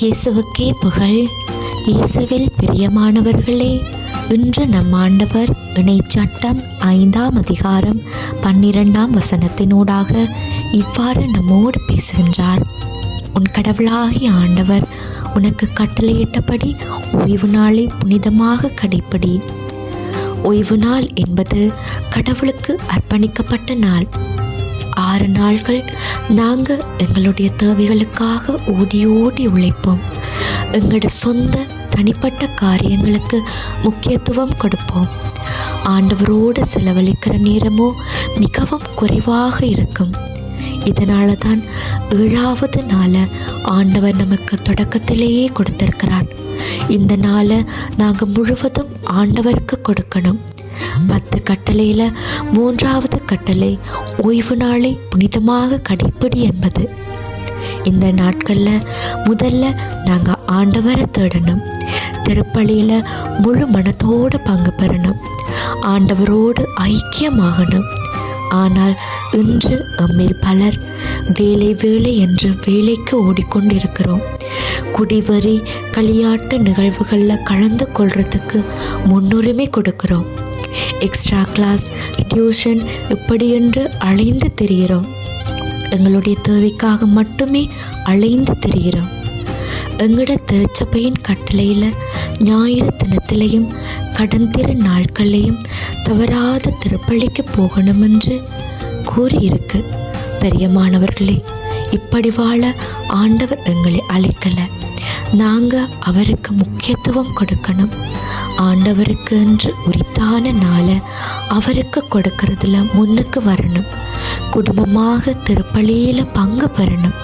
இயேசுவுக்கே புகழ். இயேசுவில் பிரியமானவர்களே இன்று நம் ஆண்டவர் இணைச்சட்டம் ஐந்தாம் அதிகாரம் பன்னிரெண்டாம் வசனத்தினூடாக இவ்வாறு நம்மோடு பேசுகின்றார். உன் கடவுளாகிய ஆண்டவர் உனக்கு கட்டளையிட்டபடி ஓய்வு நாளை புனிதமாக கடைப்பிடி. ஓய்வு நாள் என்பது கடவுளுக்கு அர்ப்பணிக்கப்பட்ட நாள். ஆறு நாள்கள் நாங்கள் எங்களுடைய தேவைகளுக்காக ஓடி ஓடி உழைப்போம். எங்களோட சொந்த தனிப்பட்ட காரியங்களுக்கு முக்கியத்துவம் கொடுப்போம். ஆண்டவரோடு செலவழிக்கிற நேரமோ மிகவும் குறைவாக இருக்கும். இதனால தான் ஏழாவது நாளை ஆண்டவர் நமக்கு தொடக்கத்திலேயே கொடுத்திருக்கிறார். இந்த நாளை நாங்கள் முழுவதும் ஆண்டவருக்கு கொடுக்கணும். பத்து கட்டளையில் மூன்றாவது கட்டளை ஓய்வு நாளை புனிதமாக கடைப்பிடி என்பது. இந்த நாட்களில் முதல்ல நாங்கள் ஆண்டவரை தேடணும். திருப்பலியில் முழு மனத்தோடு பங்கு பெறணும். ஆண்டவரோடு ஐக்கியமாகணும். ஆனால் இன்று நம்மில் பலர் வேலை வேலை என்று வேலைக்கு ஓடிக்கொண்டிருக்கிறோம். குடிவரி களியாட்டு நிகழ்வுகளில் கலந்து கொள்றதுக்கு முன்னுரிமை கொடுக்கிறோம். எக்ஸ்ட்ரா கிளாஸ் டியூஷன் இப்படி என்று அலைந்து தெரிகிறோம். எங்களுடைய தேவைக்காக மட்டுமே அலைந்து தெரிகிறோம். எங்களோட திருச்சபையின் கட்டளையில் ஞாயிறு தினத்திலையும் கடந்திர நாட்களையும் தவறாத திருப்பள்ளிக்கு போகணும் என்று கூறியிருக்கு. பெரியமானவர்களே இப்படி வாழ ஆண்டவர் எங்களை அழைக்கலை. நாங்கள் அவருக்கு முக்கியத்துவம் கொடுக்கணும். ஆண்டவருக்கு என்று உரித்தான நாளை அவருக்கு கொடுக்கறதுல முன்னுக்கு வரணும். குடும்பமாக திருப்பலியில் பங்கு பெறணும்.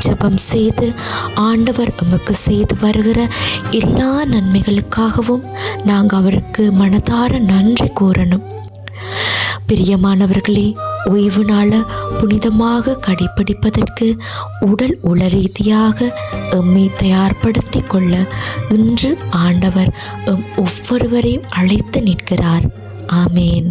ஜெபம் செய்து ஆண்டவர் நமக்கு செய்து வருகிற எல்லா நன்மைகளுக்காகவும் நாங்கள் அவருக்கு மனதார நன்றி கூறணும். பிரியமானவர்களே ஓய்வு நாளை புனிதமாக கடைபிடிப்பதற்கு உடல் உள ரீதியாக எம்மை தயார்படுத்தி கொள்ள இன்று ஆண்டவர் எம் ஒவ்வொருவரையும் அழைத்து நிற்கிறார். ஆமேன்.